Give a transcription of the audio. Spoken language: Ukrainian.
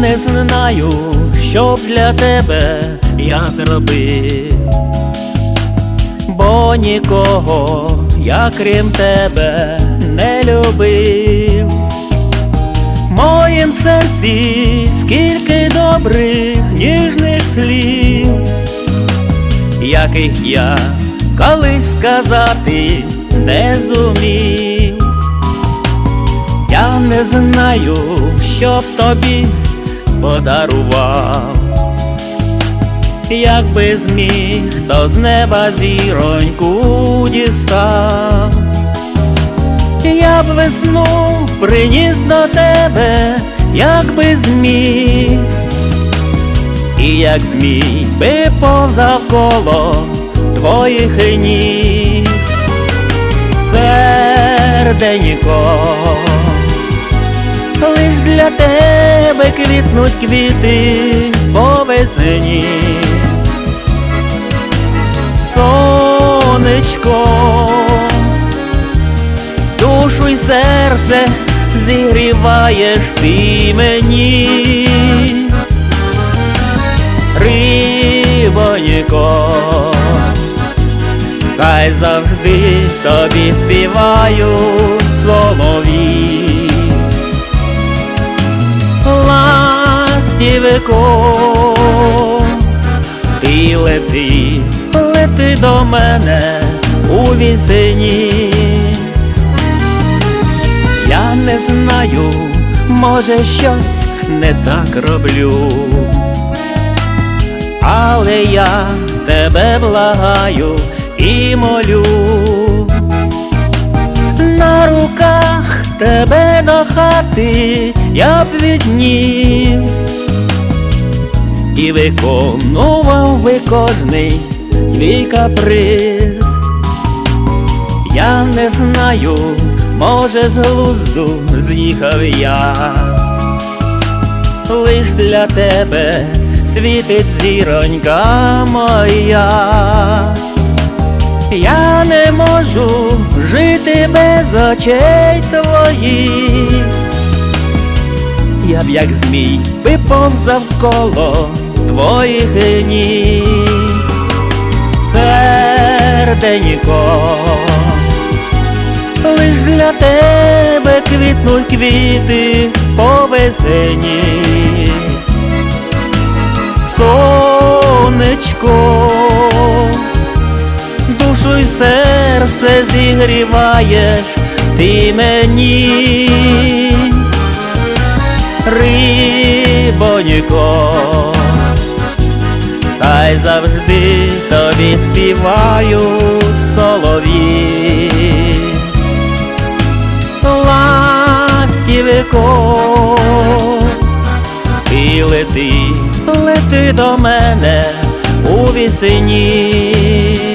не знаю, що б для тебе я зробив, бо нікого я крім тебе не любив. В моїм серці скільки добрих ніжних слів, яких я колись сказати не зумів. Я не знаю, що б тобі подарував, якби зміг, то з неба зіроньку дістав. Я б весну приніс до тебе, якби зміг, і як змій би повзав коло твоїх ніг. Серденько, лиш для тебе квітнуть квіти по весні. Сонечко, душу й серце зігріваєш ти мені. Рибонько, хай завжди тобі співають солові. Ластівко, ти лети, лети до мене у вісені. Я не знаю, може щось не так роблю, але я тебе благаю і молю. На руках тебе до хати я б відніс і виконував би кожний твій каприз. Я не знаю, може з глузду з'їхав я, лиш для тебе світить зіронька моя. Я не можу жити без очей твоїх. Я б як змій би повзав коло твоїх ніг. Серденько, лиш для тебе квітнуть квіти по весені. Сонечко, душу й серце зігріваєш ти мені. Рибонько, хай завжди тобі співають солові. ластівико, і лети, лети до мене у вісені.